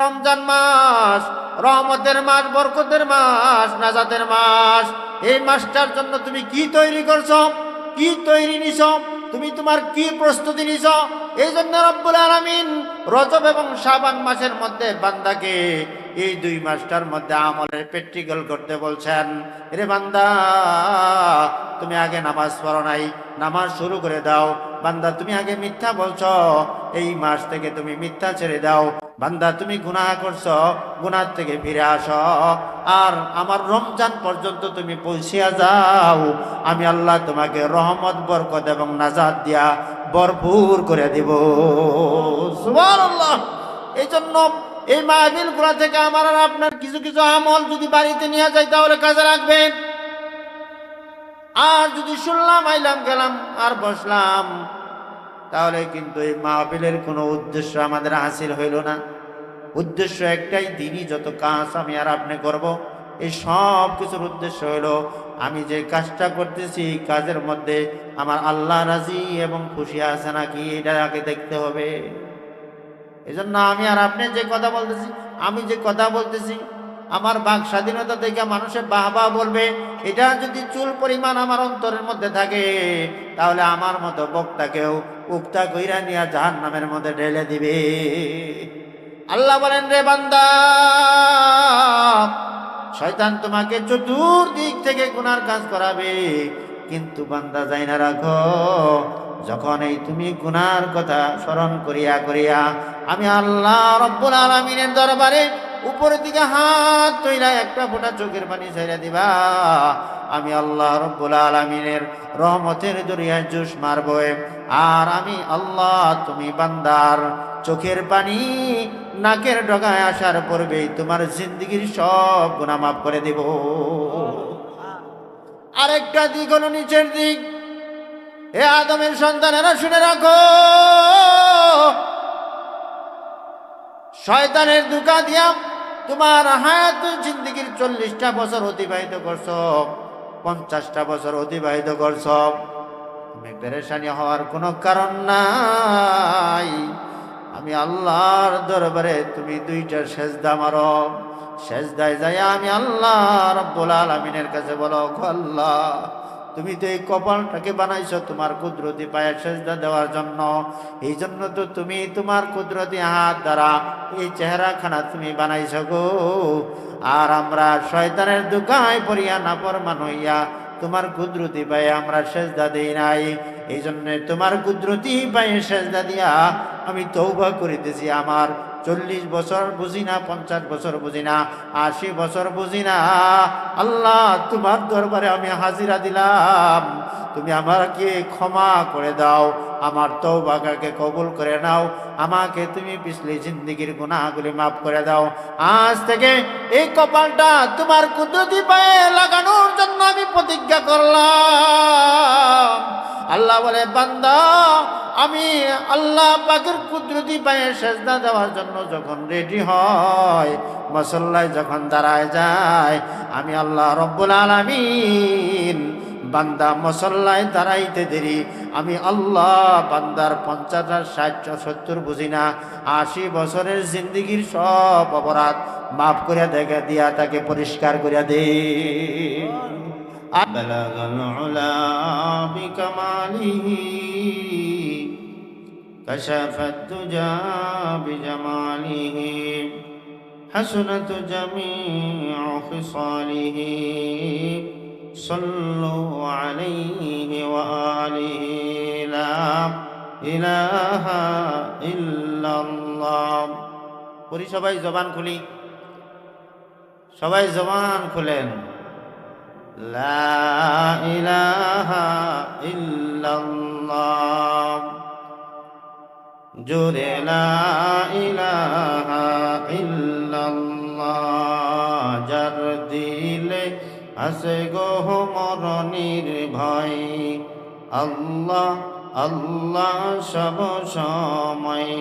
রমজান মাস, রহমতের মাস, বরকতের মাস নাজাদের মাস। এই মাসটার জন্য তুমি কি তৈরি করছ? কি তৈরি নিছ? তুমি তোমার কি প্রস্তুতি নিছ? এই জন্য রব্বুল আলমিন রজব এবং শাবান মাসের মধ্যে বান্দাকে এই দুই মাসটার মধ্যে আমলের প্র্যাকটিক্যাল করতে বলছেন, রে বান্দা, তুমি আগে নামাজ পড়ো নাই, নামাজ শুরু করে দাও। বান্দা, তুমি আগে মিথ্যা বলছো, এই মাস থেকে তুমি মিথ্যা ছেড়ে দাও। বান্দা, তুমি গুনাহ করছ গুনার থেকে ফিরে আসো। আর আমার রমজান পর্যন্ত তুমি পৌঁছিয়া যাও। আমি আল্লাহ তোমাকে রহমত, বরকত এবং নাজাদ দিয়া ভরপুর করে দিব। সুবহানাল্লাহ। এই জন্য এই মাহবিলগুলা থেকে আমার আর আপনার কিছু কিছু আমল যদি বাড়িতে নিয়ে যায় তাহলে কাজে রাখবেন। আর যদি শুনলাম, আইলাম, গেলাম, আর বসলাম, তাহলে কিন্তু এই মাহফিলের কোনো উদ্দেশ্য আমাদের হাসিল হইল না। উদ্দেশ্য একটাই, দিনই যত কাজ আমি আর আপনি করব, এই সব কিছুর উদ্দেশ্য হলো আমি যে কাজটা করতেছি কাজের মধ্যে আমার আল্লাহ রাজি এবং খুশি আছে নাকি, এটা আগে দেখতে হবে। এই জন্য আমি আর আপনি যে কথা বলতেছি, আমি যে কথা বলতেছি, আমার বাক স্বাধীনতা দেখে মানুষের বাহ বাহ বলবে, এটা যদি চুল পরিমাণ আমার অন্তরের মধ্যে থাকে, তাহলে আমার মতো বক্তাকেও উক্তা কইরা নিয়ে জাহান নামের মধ্যে ঢেলে দিবে। আল্লাহ বলেন, রে বান্দা, শয়তান তোমাকে চতুর্দিক থেকে গুনার কাজ করাবে, কিন্তু বান্দা যাই না রাখো যখন এই তুমি গুনার কথা স্মরণ করিয়া করিয়া আমি আল্লাহ রব্বুল আলমিনের দরবারে উপরের দিকে হাত তৈরা একটা ফোঁটা চোখের পানি ছেড়ে দিবা আমি আল্লাহ রব্বুল আলমিনের রহমতের দরিয়ায় জুস মারব। আর আমি আল্লাহ তুমি বান্দার চোখের পানি নাকের ডগায় আসার পূর্বেই তোমার জিন্দগির সব গুণা মাফ করে দেব। আরেকটা দিক হলো নিচের দিক। হে আদমের সন্তানেরা শুনে রাখো। শয়তানের দুকা দিয়া তোমার হায়াত জিন্দগির চল্লিশটা বছর অতিবাহিত করছ, পঞ্চাশটা বছর অতিবাহিত করছ। তুমি পেরেশানি হওয়ার কোনো কারণ নাই। আমি আল্লাহর দরবারে তুমি দুইটা সেজদা মারো। সেজদায় যাই আমি আল্লাহ রব্বুল আলমিনের কাছে বলো, "গো আল্লাহ তুমি তো এই কপালটাকে বানাইছো তোমার কুদরতি পায়ে সেজদা দেওয়ার জন্য। এই জন্য তো তুমি তোমার কুদরতি হাত দ্বারা এই চেহারাখানা তুমি বানাইছো গো। আর আমরা শয়তানের দুকায় পড়িয়া না পরমান হইয়া তোমার কুদরতি পায়ে আমরা সেজদা দেই নাই। এই জন্য তোমার কুদরতি পায়ে সেজদা দিয়া আমি তৌবা করিতেছি আমার চল্লিশ বছর বুঝি না, পঞ্চাশ বছর বুঝি না, আশি বছর বুঝি না। আল্লাহ, তোমার দরবারে আমি হাজিরা দিলাম। তুমি আমাকে ক্ষমা করে দাও, আমার তো তৌবাকাকে কবুল করে নাও, আমাকে তুমি পিছলি জিন্দিগির গুনাহগুলি মাফ করে দাও। আজ থেকে এই কপালটা তোমার কুদরতি পায়ে লাগানোর জন্য আমি প্রতিজ্ঞা করলাম। আল্লাহ বলে, বান্দা আমি আল্লাহ পাকের কুদরতি পায়ে সেজদা দেওয়ার জন্য যখন রেডি হয় মসল্লায় যখন দাঁড়ায় যায় আমি আল্লাহ রব্বুল আলামিন বান্দা মসল্লায় দাঁড়াইতে দেরি আমি আল্লাহ বান্দার পঞ্চাশ আর ষাট সত্তর বুঝি না আশি বছরের জিন্দিগির সব অপরাধ মাফ করে দেখে দিয়া তাকে পরিষ্কার করে দে بلغ العلا بكماله كشف الدجى بجماله حسنت جميع خصاله صلوا عليه وآله لا إله إلا الله পরি সবাই জবান খুলি সবাই জবান খুলেন লা ইলাহা ইল্লাল্লাহ জোরে যার দিলে আছে গো মরণের ভয়। আল্লাহ আল্লাহ সব সময়।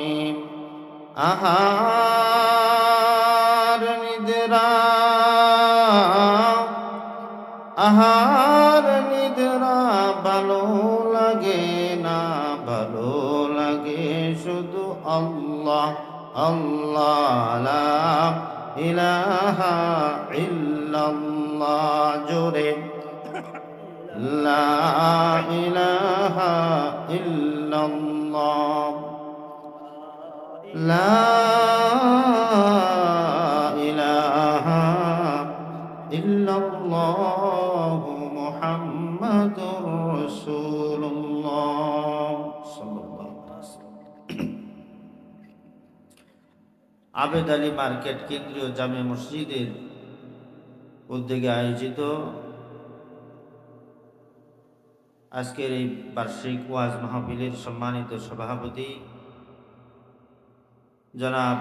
আহার নিদ্রা আহার আল্লাহ আল্লাহ ইলাহা ইল্লাল্লাহ জোরে। লা ইলাহা ইল্লাল্লাহ। লা আবেদ আলী মার্কেট কেন্দ্রীয় জামে মসজিদের উদ্যোগে আয়োজিত আজকের এই বার্ষিক ওয়াজ মাহফিলের সম্মানিত সভাপতি জনাব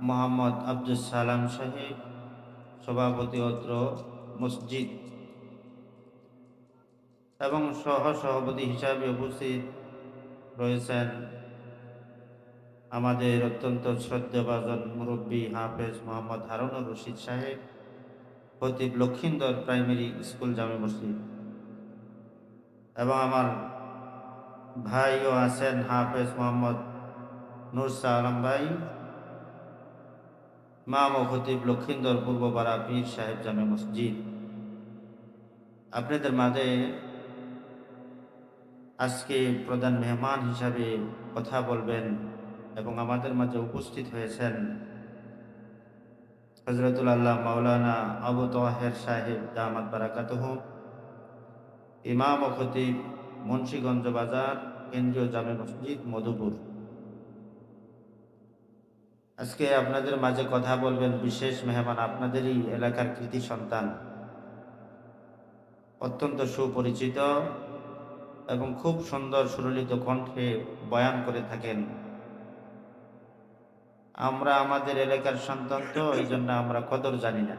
মোহাম্মদ আব্দুল সালাম সাহেব, সভাপতি অত্র মসজিদ, এবং সহ সভাপতি হিসাবে উপস্থিত রয়েছেন আমাদের অত্যন্ত শ্রদ্ধাভাজন মুরব্বী হাফেজ মোহাম্মদ হারুনুর রশিদ সাহেব, খতিব লক্ষিন্দর প্রাইমারি স্কুল জামে মসজিদ। এবং আমার ভাইও আছেন হাফেজ মোহাম্মদ নুরসা আলম ভাই মাম ও খতিব লক্ষিন্দর পূর্বপাড়া পীর সাহেব জামে মসজিদ। আপনাদের মাঝে আজকে প্রধান মেহমান হিসাবে কথা বলবেন এবং আমাদের মাঝে উপস্থিত হয়েছেন হজরতুল আল্লাহ মাওলানা আবু তোহের সাহেব, দামাত বারাকাতহ, ইমাম ও খতিব মুন্সীগঞ্জ বাজার, কেন্দ্রীয় জামে মসজিদ, মধুপুর। আজকে আপনাদের মাঝে কথা বলবেন বিশেষ মেহমান আপনাদেরই এলাকার কৃতি সন্তান। অত্যন্ত সুপরিচিত এবং খুব সুন্দর সুরলিত কণ্ঠে বয়ান করে থাকেন আমরা আমাদের এলাকার সন্তান তো এই জন্য আমরা কদর জানি না।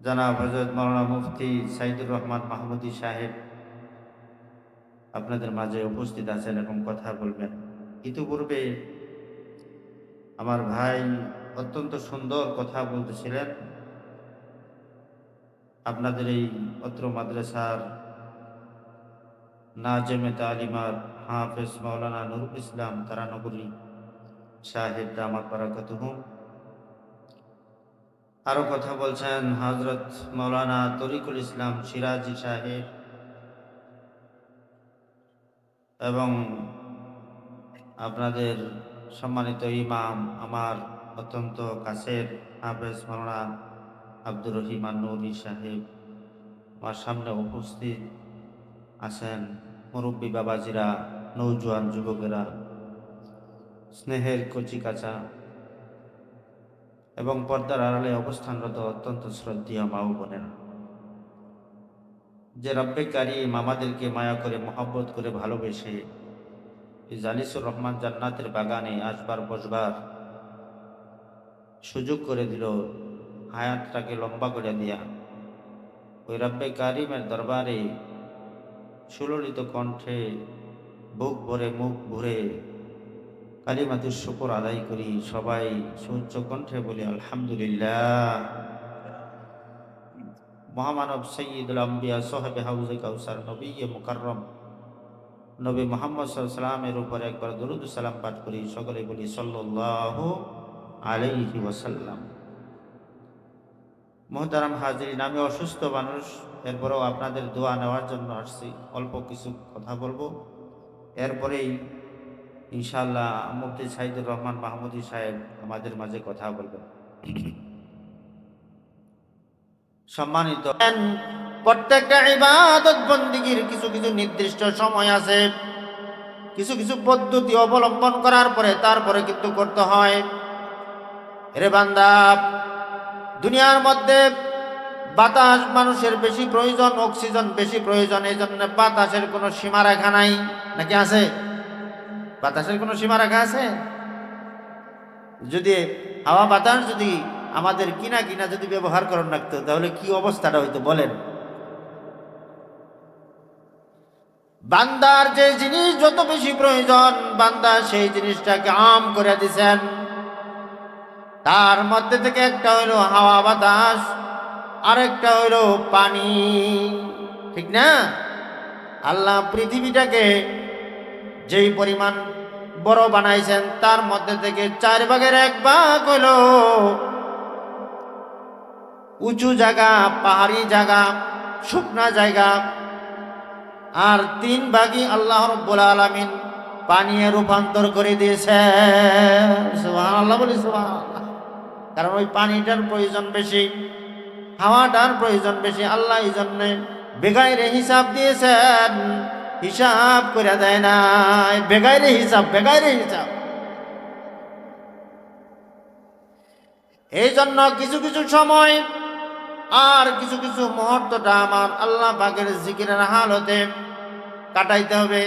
জানাব হজরত মৌলানা মুফতি সাইদুর রহমান মাহমুদি সাহেব আপনাদের মাঝে উপস্থিত আছেন এবং কথা বলবেন। ইতিপূর্বে আমার ভাই অত্যন্ত সুন্দর কথা বলতেছিলেন। আপনাদের এই অত্র মাদ্রাসার নাজেমে তালিমার হাফেজ মৌলানা নুরুল ইসলাম তারা তারানগরী সাহেব দামাত বারাকাতুহুম আরও কথা বলছেন হজরত মৌলানা তরিকুল ইসলাম সিরাজি সাহেব। এবং আপনাদের সম্মানিত ইমাম আমার অত্যন্ত কাছের হাফেজ মৌলানা আব্দুর রহিমান নুরি সাহেব। আমার সামনে উপস্থিত আছেন মুরব্বী বাবাজিরা, নৌজোয়ান যুবকেরা স্নেহের কচি কাচা এবং পর্দার আড়ালে অবস্থানরত অত্যন্ত শ্রদ্ধীয় মা ও বোনেরা। যে রব্বে কারিম আমাদেরকে মায়া করে, মহব্বত করে ভালোবেসে জালিসুর রহমান জান্নাতের বাগানে আসবার, বসবার সুযোগ করে দিল, হায়াতটাকে লম্বা করে দিয়া। ওই রব্বে কারিমের দরবারে সুললিত কণ্ঠে বুক ভরে মুখ ভরে কালিমাতুর শুকর আদায় করি, সবাই সুউচ্চ কণ্ঠে বলি, আলহামদুলিল্লাহ। মহামানব সৈয়দুল আম্বিয়া সোহেবে হাউজে কাউসার নবী মুকাররম। নবী মোহাম্মদ সাল্লামের উপর একবার দরুদ সালাম পাঠ করি, সকলে বলি সাল্লাহ আলাইহি ওয়াসাল্লাম। মোহতারাম হাজির নামে অসুস্থ মানুষ, এরপরেও আপনাদের দোয়া নেওয়ার জন্য আসছি। অল্প কিছু কথা বলব। এরপরেই ইনশাল্লাহ মুফতি সাইদুর রহমান মাহমুদি সাহেব আমাদের মাঝে কথা বলবেন। সম্মানিত প্রত্যেকটা ইবাদত বন্দিগির কিছু কিছু নির্দিষ্ট সময় আছে। কিছু কিছু পদ্ধতি অবলম্বন করার পরে তারপরে কিন্তু করতে হয়। রে বান্দা, দুনিয়ার মধ্যে বাতাস মানুষের বেশি প্রয়োজন, অক্সিজেন বেশি প্রয়োজন এই জন্য বাতাসের কোনো সীমারেখা নাই, নাকি আছে? বাতাসের কোনো সীমা রাখা আছে? যদি হাওয়া বাতাস যদি আমাদের কিনা কিনা যদি ব্যবহার করেন রাখতো তাহলে কি অবস্থাটা হইতো বলেন? বান্দার যে জিনিস যত বেশি প্রয়োজন, বান্দা সেই জিনিসটাকে আম করে দিছেন। তার মধ্যে থেকে একটা হইল হাওয়া বাতাস, আরেকটা হইল পানি। ঠিক না? আল্লাহ পৃথিবীটাকে যেই পরিমাণ বড় বানাইছেন, তার মধ্যে থেকে চার ভাগের এক ভাগ হইল উঁচু জায়গা, পাহাড়ি জায়গা, শুকনা জায়গা। আর তিন ভাগই আল্লাহ রব্বুল আলমিন পানিয়ে রূপান্তর করে দিয়েছে। আল্লাহ বলি সুবহানাল্লাহ। কারণ ওই পানিটার প্রয়োজন বেশি, হাওয়াটার প্রয়োজন বেশি, আল্লাহ এই জন্যে বেগাইরে হিসাব দিয়েছেন। হিসাব করে দেয় না বেগাইরে হিসাব বেগাইরে হিসাব। এই জন্য কিছু কিছু সময় আর কিছু কিছু মুহূর্তটা আমার আল্লাহ পাকের জিকিরের হালতে কাটাইতে হবে।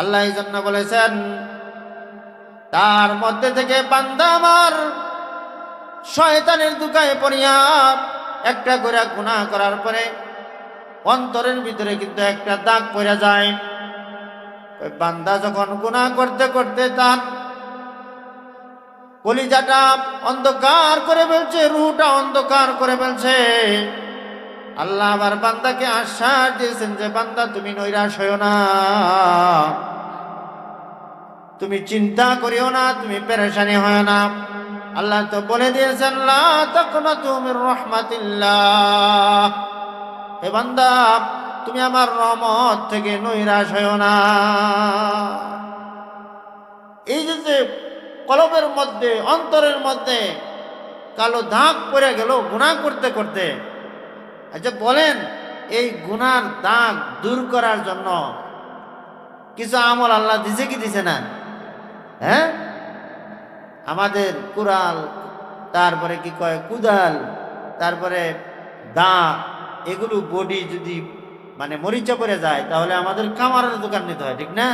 আল্লাহ এই জন্য বলেছেন, তার মধ্যে থেকে বান্দা আমার শয়তানের দুকায় পড়িয়া একটা করে গুণা করার পরে অন্তরের ভিতরে কিন্তু একটা দাগ পড়ে যায়। বান্দা যখন গুণা করতে করতে তার কলিজাটা অন্ধকার করে ফেলছে রুটা অন্ধকার করে ফেলছে। আল্লাহ আবার বান্দাকে আশ্বাস দিয়েছেন যে, বান্দা, তুমি নৈরাশ হইও না। তুমি চিন্তা করিও না, তুমি পেরেশানি হয় না। আল্লাহ তো বলে দিয়েছেন, লা তাকনাতু মির রাহমাতিল্লাহ। হে বান্দা, তুমি আমার রহমত থেকে নৈরাশ হইও না। এই যে যে কলবের মধ্যে, অন্তরের মধ্যে কালো দাগ পড়ে গেল গুণা করতে করতে আচ্ছা বলেন, এই গুনার দাগ দূর করার জন্য কিছু আমল আল্লাহ দিছে কি দিছে না? হ্যাঁ? আমাদের কুড়াল তারপরে কি কয়? কুদাল, তারপরে দা এগুলো বডি যদি মানে মরিচা পড়ে যায়, তাহলে আমাদের খামারের দোকান নিতে হয়, ঠিক না?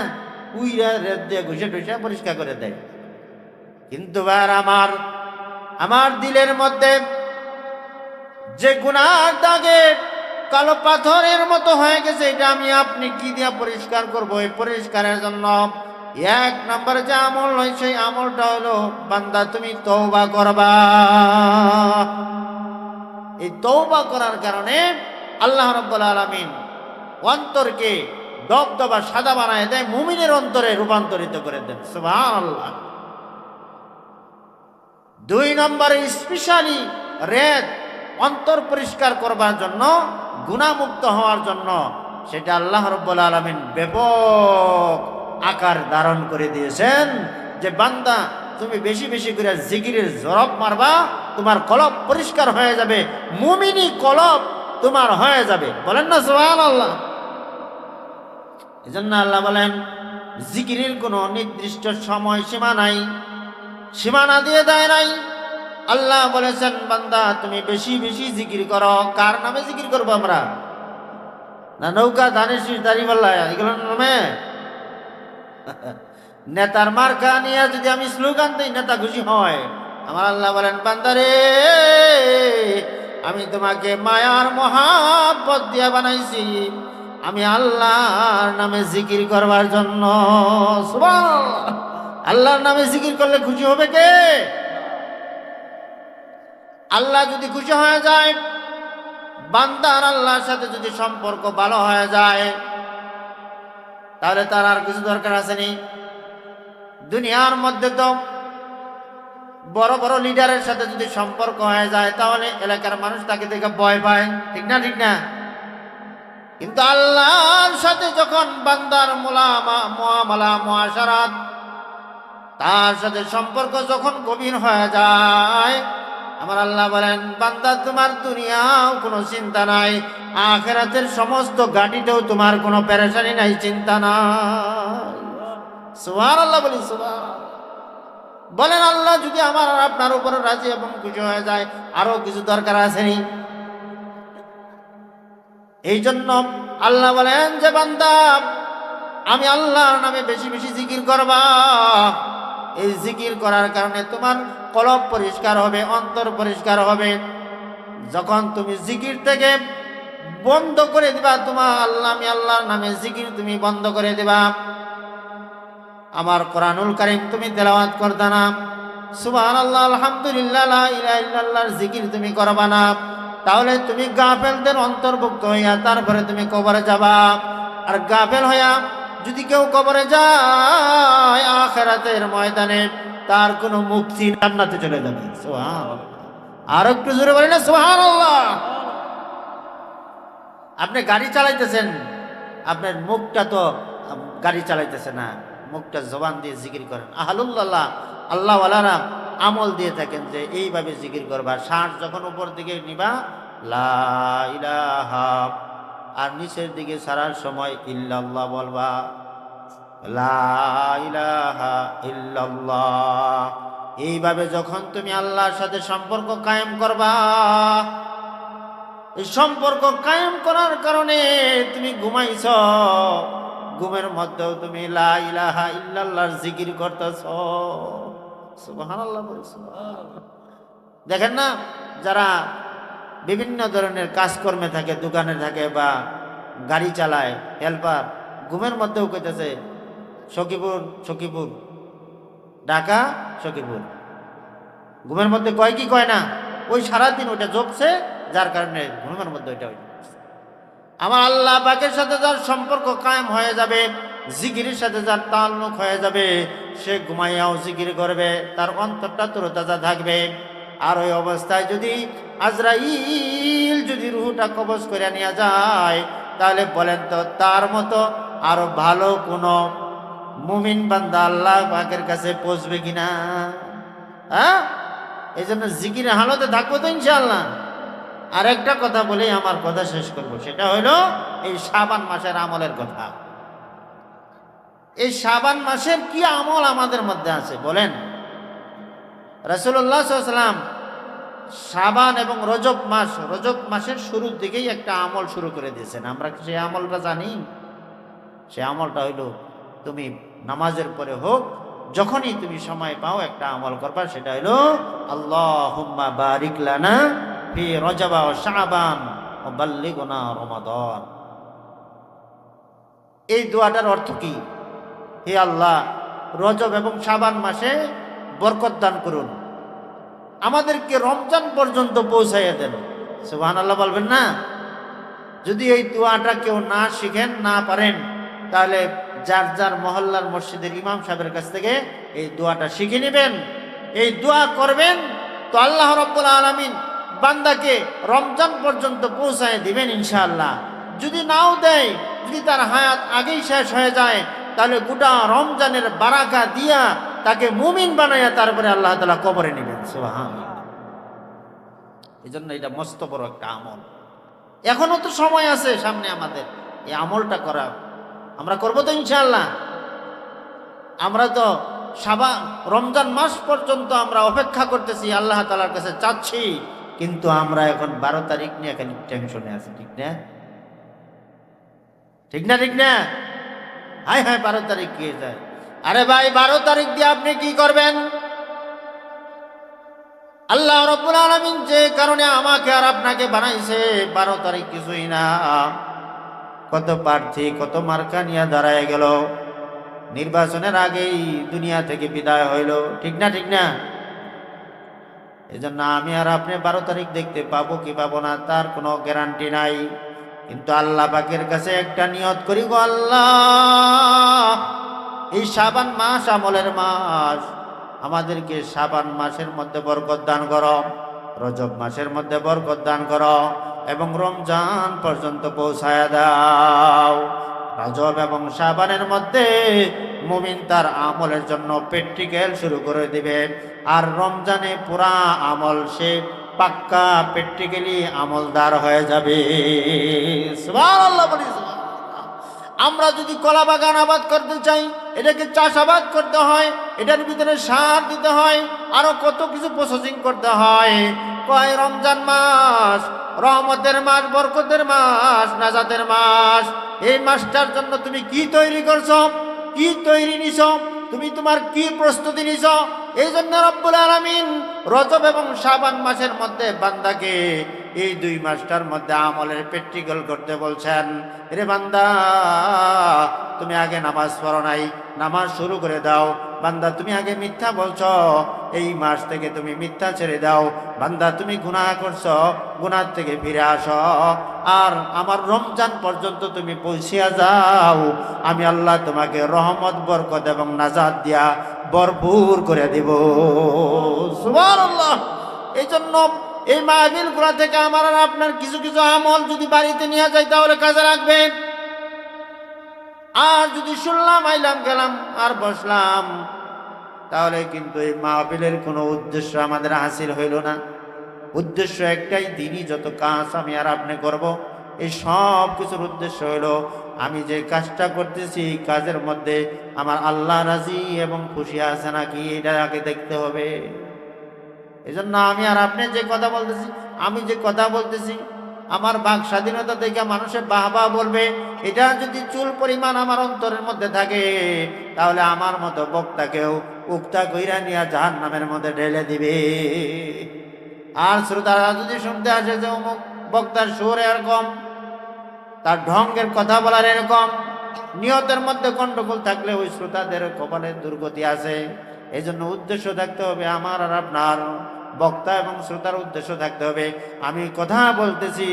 উইরা রেত দিয়ে ঘুষে টুসে পরিষ্কার করে দেয়। কিন্তু বার আমার আমার দিলের মধ্যে যে গুনার দাগে কালো পাথরের মতো হয়ে গেছে, এটা আমি আপনি কি দিয়া পরিষ্কার করব? এই পরিষ্কারের জন্য এক নম্বর যে আমল নয়, সেই আমলটা হলো, বান্দা তুমি তৌবা করবা। এই তৌবা করার কারণে আল্লাহ রব্বুল আলমিন অন্তরকে দবদবা সাদা বানায় দেয়, মুমিনের অন্তরে রূপান্তরিত করে দেন। সুবহানাল্লাহ। দুই নম্বরে স্পেশালি রেদ অন্তর পরিষ্কার করবার জন্য, গুণামুক্ত হওয়ার জন্য সেটা আল্লাহ রব্বুল আলমিন ব্যাপক আকার ধারণ করে দিয়েছেন যে, বান্দা তুমি বেশি বেশি করে জিগিরের জরব মারবা তোমার কলব পরিষ্কার হয়ে যাবে, মুমিনি কলব তোমার হয়ে যাবে। বলেন না সোহান আল্লাহ এই জন্য আল্লাহ বলেন, জিকিরের কোনো নির্দিষ্ট সময় সীমা নাই, সীমানা দিয়ে দেয় নাই। আল্লাহ বলেছেন, বান্দা, তুমি বেশি বেশি জিকির করো। কার নামে জিকির করব আমরা? না নৌকা, ধানের শীষ এগুলোর নামে? নেতার মার্কা নিয়ে যদি আমি স্লোগান দিই, নেতা খুশি হয়। আমার আল্লাহ বলেন, বান্দারে, আমি তোমাকে মায়ার মহাপদ দিয়া বানাইছি। আমি আল্লাহর নামে জিকির করবার জন্য। আল্লাহর নামে জিকির করলে খুশি হবে কে? আল্লাহ যদি খুশি হয়ে যায়, বান্দার আল্লাহর সাথে যদি সম্পর্ক ভালো হয়ে যায়, তাহলে তার আর কিছু দরকার আসেনি দুনিয়ার মধ্যে তো বড় বড় লিডারের সাথে যদি সম্পর্ক হয়ে যায়, তাহলে এলাকার মানুষ তাকে দেখে ভয় পায়। ঠিক না ঠিক না? কিন্তু আল্লাহর সাথে যখন বান্দার মোয়ামালা মহাসারাত তার সাথে সম্পর্ক যখন গভীর হয়ে যায়, আমার আল্লাহ বলেন, বান্দা, তোমার দুনিয়াও কোনো চিন্তা নাই, আখেরাতের সমস্ত গাড়িতেও তোমার কোনো পেরেশানি নাই, চিন্তা নাই। সুহার আল্লাহ বলি সুহার বলেন, আল্লাহ যদি আমার আর আপনার উপরে রাজি এবং খুশি হয়ে যায়, আরও কিছু দরকার আসেনি এই জন্য আল্লাহ বলেন যে, বান্দা, আমি আল্লাহর নামে বেশি বেশি জিকির করবা। এই জিকির করার কারণে তোমার কলব পরিষ্কার হবে, অন্তর পরিষ্কার হবে। যখন তুমি জিকির থেকে বন্ধ করে দিবা, তোমার আল্লাহ, আমি আল্লাহর নামে জিকির তুমি বন্ধ করে দিবা। আমার কোরআনুল কারিম তুমি তেলাওয়াত করতা না। সুবহান আল্লাহ আলহামদুলিল্লাহ জিকির তুমি করবা না। তাহলে তুমি গাফেলদের অন্তর্ভুক্ত হইয়া তারপরে তুমি কবরে যাবা। আর গাফেল হইয়া যদি কেউ কবরে যায় আখেরাতের ময়দানে, তার কোনো মুক্তি জান্নাতে চলে যাবে। সুবহানাল্লাহ। আর একটু জোরে বলেন না, সুবহানাল্লাহ। আপনি গাড়ি চালাইতেছেন, আপনার মুখটা তো গাড়ি চালাইতেছে না। মুখটা জবান দিয়ে জিকির করেন। আহলুল্লাহ আল্লাহ আলারা আমল দিয়ে থাকেন যে এইভাবে জিকির করবা। শ্বাস যখন উপর দিকে নিবা, লা ইলাহা, আর নিচের দিকে সারার সময় ইল্লাল্লাহ বলবা ইল্লাল্লাহ। এইভাবে যখন তুমি আল্লাহর সাথে সম্পর্ক কায়েম করবা, এই সম্পর্ক কায়েম করার কারণে তুমি ঘুমাইছ। ঘুমের মধ্যেও তুমি জিকির করতেছ। দেখেন না, যারা বিভিন্ন ধরনের কাজকর্মে থাকে, দোকানে থাকে বা গাড়ি চালায়, হেল্পার, ঘুমের মধ্যেও কইতেছে, সখীপুর সখীপুর। ঢাকা, সখীপুর। ঘুমের মধ্যে কয় কি কয় না? ওই সারাদিন ওইটা জপছে, যার কারণে ঘুমের মধ্যে ওইটা ওইটা আমার আল্লাহ পাকের সাথে যার সম্পর্ক কায়েম হয়ে যাবে, জিকিরের সাথে যার তাল্লুক হয়ে যাবে, সে ঘুমাইয়াও জিকির করবে, তার অন্তরটা তরতাজা থাকবে। আর ওই অবস্থায় যদি আজরাইল যদি রুহুটা কবজ করে নেওয়া যায়, তাহলে বলেন তো তার মতো আরও ভালো কোনো মুমিন বান্দা আল্লাহ পাকের কাছে পৌঁছবে কিনা? হ্যাঁ? এই জন্য জিকির হালতে থাকব তো ইনশাল্লাহ আর একটা কথা বলেই আমার কথা শেষ করব। সেটা হলো, এই সাবান মাসের আমলের কথা। এই সাবান মাসের কি আমল আমাদের মধ্যে আছে, বলেন? রসুল্লাহ সাল্লাম সাবান এবং রজব মাস, রজব মাসের শুরুর দিকেই একটা আমল শুরু করে দিয়েছেন। আমরা সেই আমলটা জানি? সে আমলটা হইল, তুমি নামাজের পরে হোক, যখনই তুমি সময় পাও একটা আমল করবা, সেটা হলো আল্লাহ বারিক লানা ফি রজবা ও শাবান ও বাল্লিগুনা রমাদন। এই দোয়াটার অর্থ কি? হে আল্লাহ, রজব এবং শাবান মাসে বরকত দান করুন। আমাদেরকে রমজান পর্যন্ত পৌঁছাইয়া দেন। সুবহান আল্লাহ বলবেন না? যদি এই দোয়াটা কেউ না শিখেন, না পারেন, তাহলে যার যার মহল্লার মসজিদের ইমাম সাহেবের কাছ থেকে এই দোয়াটা শিখে নেবেন। এই দোয়া করবেন তো আল্লাহ রব্বুল আলমিন বান্দাকে রমজান পর্যন্ত পৌঁছায় দিবেন ইনশাআল্লাহ। যদি নাও দেয়, যদি তার হায়াত আগেই শেষ হয়ে যায়, তাহলে গোটা রমজানের বারাকা দিয়া তাকে মুমিন বানাইয়া তারপরে আল্লাহ তালা কবরে নেবেন। সুবহান এই জন্য এটা মস্ত বড় একটা আমল। এখনও তো সময় আছে সামনে আমাদের এই আমলটা করা আমরা করব তো ইনশাল্লাহ আমরা তো সাবা রমজান মাস পর্যন্ত আমরা অপেক্ষা করতেছি, আল্লাহ তালার কাছে চাচ্ছি কিন্তু আমরা এখন বারো তারিখ নিয়ে খালি টেনশনে আছি, ঠিক না? ঠিক না ঠিক না? হায় হায় বারো তারিখ কি আরে ভাই, বারো তারিখ দিয়ে আপনি কি করবেন? আল্লাহ রব্বুল আলমিন যে কারণে আমাকে আর আপনাকে বানাইছে, বারো তারিখ কিছুই না। কত প্রার্থী, কত মার্কা নিয়ে দাঁড়ায় গেল। নির্বাচনের আগেই দুনিয়া থেকে বিদায় হইল, ঠিক না ঠিক না? এজন্য আমি আর আপনি বারো তারিখ দেখতে পাবো কি পাবো না, তার কোনো গ্যারান্টি নাই। কিন্তু আল্লাহ পাকের কাছে একটা নিয়ত করি গো আল্লাহ, এই সাবান মাস আমলের মাস। আমাদেরকে সাবান মাসের মধ্যে বরকত দান করো, রজব মাসের মধ্যে বরকত দান করো, এবং রমজান পর্যন্ত পৌঁছায় দাও। রজব এবং সাবানের মধ্যে মুমিন তার আমলের জন্য প্র্যাকটিক্যাল শুরু করে দিবে। আর রমজানে পুরা আমল সে পাক্কা প্র্যাকটিক্যালি আমলদার হয়ে যাবে। আমরা যদি কলা বাগান আবাদ করতে চাই, এটাকে চাষাবাদ করতে হয়, এটার ভিতরে সার দিতে হয়, আরও কত কিছু প্রসেসিং করতে হয়। কয় রমজান মাস, রহমতের মাস, বরকতের মাস, নাজাতের মাস, এই মাসটার জন্য তুমি কি তৈরি করছ? কি তৈরি নিছ? তুমি তোমার কি প্রস্তুতি নিছ? এই জন্য রব্বুল আলমিন রজব এবং শাবান মাসের মধ্যে বান্দাকে এই দুই মাসটার মধ্যে আমলের প্র্যাকটিক্যাল করতে বলছেন। রে বান্দা, তুমি আগে নামাজ পড়ো নাই, নামাজ শুরু করে দাও। বান্দা, তুমি আগে মিথ্যা বলছ। এই মাস থেকে তুমি মিথ্যা ছেড়ে দাও। বান্দা, তুমি গুনাহ করছ গুনার থেকে ফিরে আস। আর আমার রমজান পর্যন্ত তুমি পৌঁছিয়া যাও। আমি আল্লাহ তোমাকে রহমত, বরকত এবং নাজাদ দিয়া ভরপুর করে দিব। এই জন্য এই মাহবিলগুলা থেকে আমার আর আপনার কিছু কিছু আমল যদি বাড়িতে নিয়ে যায় তাহলে কাজে লাগবে। আর যদি শুনলাম, আইলাম, গেলাম, আর বসলাম, তাহলে কিন্তু এই মাহফিলের কোনো উদ্দেশ্য আমাদের হাসিল হইল না। উদ্দেশ্য একটাই, দিনই যত কাজ আমি আর আপনি করব, এই সব কিছুর উদ্দেশ্য হলো আমি যে কাজটা করতেছি কাজের মধ্যে আমার আল্লাহ রাজি এবং খুশি আছে নাকি, এটা আগে দেখতে হবে। এই জন্য আমি আর আপনি যে কথা বলতেছি, আমি যে কথা বলতেছি আমার বাক স্বাধীনতা দেখে মানুষে বাহ বাহ বলবে, এটা যদি চুল পরিমাণ আমার অন্তরের মধ্যে থাকে, তাহলে আমার মতো বক্তাকেও উক্তা কইরা নিয়ে জাহান নামের মধ্যে ঢেলে দিবে। আর শ্রোতারা যদি শুনতে আসে যে অমুক বক্তার সুর এরকম, তার ঢঙ্গের কথা বলার এরকম, নিয়তের মধ্যে গন্ডগোল থাকলে ওই শ্রোতাদের কপালের দুর্গতি আছে। এই জন্য উদ্দেশ্য থাকতে হবে আমার আর আপনার। বক্তা এবং শ্রোতার উদ্দেশ্য থাকতে হবে। আমি কথা বলতেছি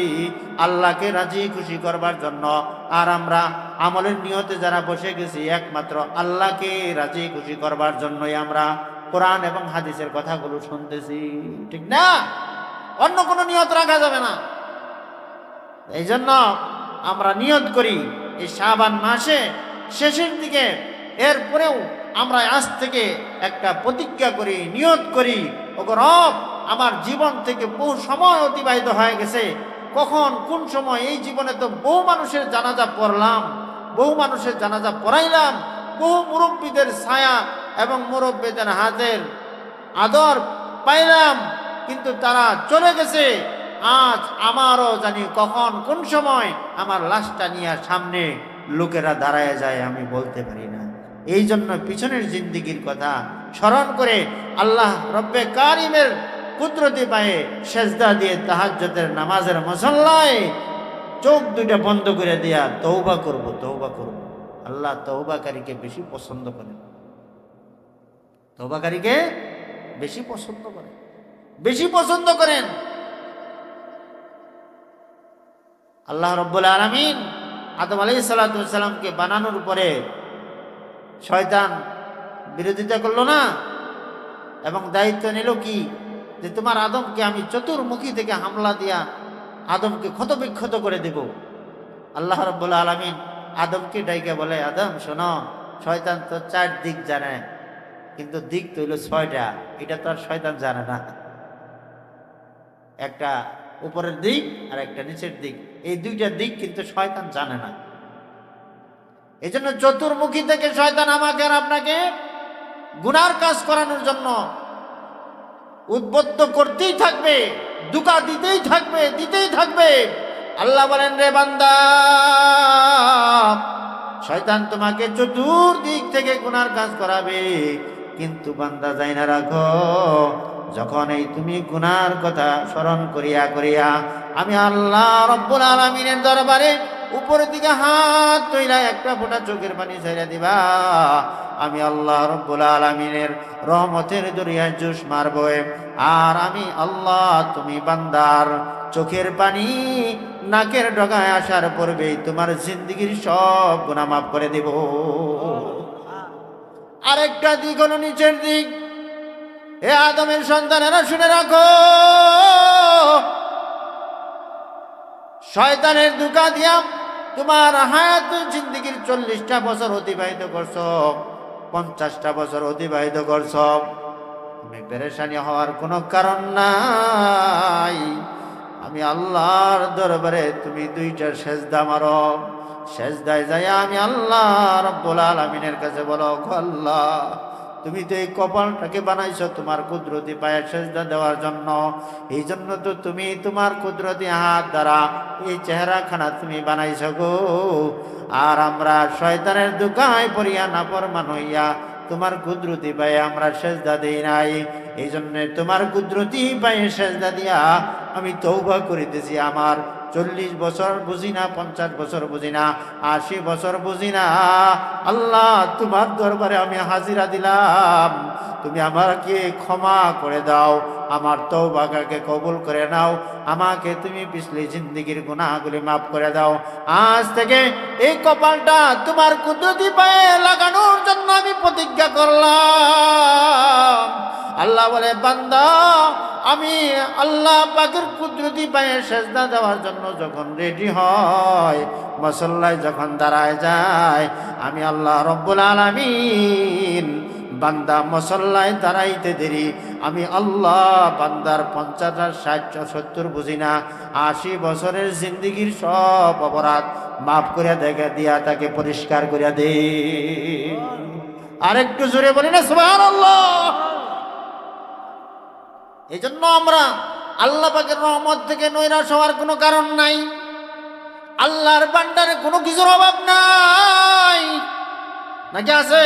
আল্লাহকে রাজি খুশি করবার জন্য। আর আমরা আমলের নিয়তে যারা বসে গেছি, একমাত্র আল্লাহকে রাজি খুশি করবার জন্যই আমরা কোরআন এবং হাদিসের কথাগুলো শুনতেছি। ঠিক না? অন্য কোনো নিয়ত রাখা যাবে না। এই জন্য আমরা নিয়ত করি, এই শাবান মাসে শেষের দিকে, এরপরেও আমরা আজ থেকে একটা প্রতিজ্ঞা করি, নিয়ত করি। রব, আমার জীবন থেকে বহু সময় অতিবাহিত হয়ে গেছে। কখন, কোন সময় এই জীবনে তো বহু মানুষের জানাজা পড়লাম, বহু মানুষের জানাজা পড়াইলাম, বহু মুরব্বীদের ছায়া এবং মুরব্বীদের হাতের আদর পাইলাম, কিন্তু তারা চলে গেছে। আজ আমারও জানি কখন, কোন সময় আমার লাশটা নিয়ে সামনে লোকেরা দাঁড়ায় যায়, আমি বলতে পারি না। এই জন্য পিছনের জিন্দিগির কথা স্মরণ করে আল্লাহ রব্বে কারিমের কুদরতি পায়ে সেজদা দিয়ে তাহাজ্জতের নামাজের মশল্লায় চোখ দুইটা বন্ধ করে দিয়া তৌবা করব তৌবা করব। আল্লাহ তৌবাকারীকে বেশি পছন্দ করেন। তৌবাকারীকে বেশি পছন্দ করেন। বেশি পছন্দ করেন। আল্লাহ রব্বুল আলমিন আদম আলাই সাল্লাতামকে বানানোর পরে শয়তান বিরোধিতা করল না? এবং দায়িত্ব নিল কি? যে তোমার আদমকে আমি চতুর্মুখী থেকে হামলা দিয়া আদমকে ক্ষতবিক্ষত করে দেব। আল্লাহ রব্বুল আলমিন আদমকে ডাইকে বলে, আদম, শোনো, শয়তান তো চার দিক জানে, কিন্তু দিক তো হইল ছয়টা। এটা তো আর শয়তান জানে না। একটা উপরের দিক আর একটা নিচের দিক। এই দুইটা দিক কিন্তু শয়তান জানে না। এই জন্য চতুর্মুখী থেকে শয়তান আমাকে আর আপনাকে গুনার কাজ করানোর জন্য উদ্বুদ্ধ করতেই থাকবে দুকা দিতেই থাকবে দিতেই থাকবে। আল্লাহ বলেন, রে বান্দা, শয়তান তোমাকে চতুর্দিক থেকে গুনার কাজ করাবে, কিন্তু বান্দা যাই না, রাখো। যখন এই তুমি গুনার কথা স্মরণ করিয়া করিয়া আমি আল্লাহ রব্বুল আলমিনের দরবারে উপরের দিকে হাত তৈরা একটা ফোঁটা চোখের পানি ছেড়ে দিবা। আমি আল্লাহ রব্বুল আলমিনের রহমতের দরিয়ায় জুস মারব। আর আমি আল্লাহ, তুমি বান্দার চোখের পানি নাকের ডগায় আসার পূর্বেই তোমার জিন্দগির সব গুণা মাফ করে দেব। আরেকটা দিক হলো নিচের দিক। এ আদমের সন্তানেরা শুনে রাখো। শয়তানের দুকা দিয়া তোমার হায়াত জিন্দগির চল্লিশটা বছর অতিবাহিত করছ, পঞ্চাশটা বছর অতিবাহিত করছ। তুমি পেরেশানি হওয়ার কোনো কারণ নাই। আমি আল্লাহর দরবারে তুমি দুইটা সেজদা মারো। সেজদায় যাই আমি আল্লাহ রব্বুল আলমিনের কাছে বলো, "গো আল্লাহ তুমি তো এই কপালটাকে বানাইছো তোমার কুদরতি পায়ে সেজদা দেওয়ার জন্য। এই জন্য তো তুমি তোমার কুদরতি হাত দ্বারা এই চেহারাখানা তুমি বানাইছ গো। আর আমরা শয়তানের দুকায় পড়িয়া না পরমান হইয়া তোমার কুদরতি পায়ে আমরা সেজদা দিই নাই। এই জন্য তোমার কুদরতি পায়ে সেজদা দিয়া আমি তৌবা করিতেছি আমার চল্লিশ বছর বুঝি না, পঞ্চাশ বছর বুঝি না, আশি বছর বুঝি না। আল্লাহ, তোমার দরবারে আমি হাজিরা দিলাম। তুমি আমাকে ক্ষমা করে দাও। আমার তৌবাকে কবুল করে নাও। আমাকে তুমি পিছলি জিন্দিগির গুনাহগুলি মাফ করে দাও। আজ থেকে এই কপালটা তোমার কুদরতি পায়ে লাগানোর জন্য আমি প্রতিজ্ঞা করলাম। আল্লাহ বলে, বান্দা, আমি আল্লাহ পাকের কুদরতি পায়ে সেজদা দেওয়ার জন্য যখন রেডি হয় মসল্লায় যখন দাঁড়ায় যায়, আমি আল্লাহ রব্বুল আলামিন বান্দা মসল্লায় দাঁড়াইতে দেরি। আমি আল্লাহ বান্দার পঞ্চাশ আর ষাট, সত্তর বুঝি না। আশি বছরের জিন্দিগির সব অপরাধ মাফ করিয়া দেখে দিয়া তাকে পরিষ্কার করিয়া দে। আরেকটু জোরে বলি না সুবাহ এই জন্য আমরা আল্লাহ পাকের রহমত থেকে নৈরাশ হওয়ার কোনো কারণ নাই। আল্লাহর বান্ডারে কোনো কিছুর অভাব নাই। নাকি আছে?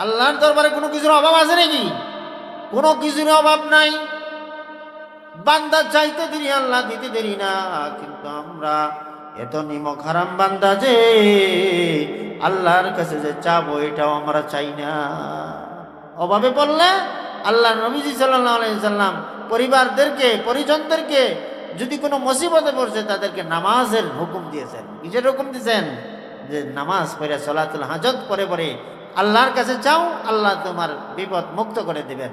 আল্লাহর দরবারে কোনো কিছুর অভাব আছে নাকি? কোনো কিছুর অভাব নাই। বান্দা চাইতে দেরি, আল্লাহ দিতে দেরি না। কিন্তু আমরা এত নিমক হারাম বান্দা যে আল্লাহর কাছে যে চাবো, এটাও আমরা চাই না। অভাবে পড়লে আল্লাহ নবীজি আলাইসাল্লাম পরিবারদেরকে, পরিজনদেরকে যদি কোনো মুসিবতে পড়ছে, তাদেরকে নামাজের হুকুম দিয়েছেন। কিসের হুকুম দিয়েছেন? যে নামাজ পড়ে, সলাতুল হাজত পরে পরে আল্লাহর কাছে চাও আল্লাহ তোমার বিপদ মুক্ত করে দিবেন।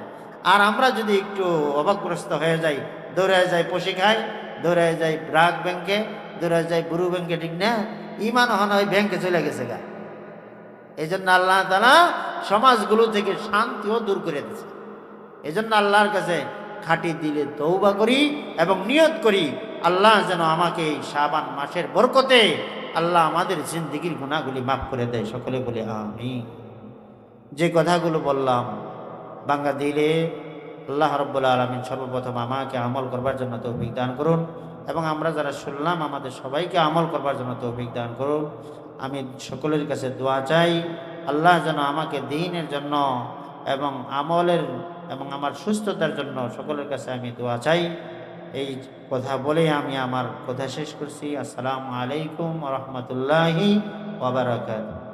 আর আমরা যদি একটু অবাকগ্রস্ত হয়ে যাই দৌড়ে যাই পশি খাই দৌড়ে যাই ব্রাক ব্যাংকে দৌড়ে যাই বুরু ব্যাংকে, ঠিক না? ইমান হন ওই ব্যাংকে চলে গেছে গা। এই জন্য আল্লাহ তালা সমাজগুলো থেকে শান্তিও দূর করে দিয়েছে। এই জন্য আল্লাহর কাছে খাটি দিলে তৌবা করি এবং নিয়ত করি, আল্লাহ যেন আমাকে এই শাবান মাসের বরকতে আল্লাহ আমাদের জিন্দিগির গুণাগুলি মাফ করে দেয়। সকলে বলে আমি যে কথাগুলো বললাম, বাংলা দিলে আল্লাহ রব্বুল্লা আলমিন সর্বপ্রথম আমাকে আমল করবার জন্য তৌফিক দান করুন এবং আমরা যারা শুনলাম, আমাদের সবাইকে আমল করবার জন্য তৌফিক দান করুন। আমি সকলের কাছে দোয়া চাই, আল্লাহ যেন আমাকে দিনের জন্য এবং আমলের এবং আমার সুস্থতার জন্য সকলের কাছে আমি দোয়া চাই। এই কথা বলে আমি আমার কথা শেষ করছি। আসসালামু আলাইকুম রহমতুল্লাহি ওবরাকাত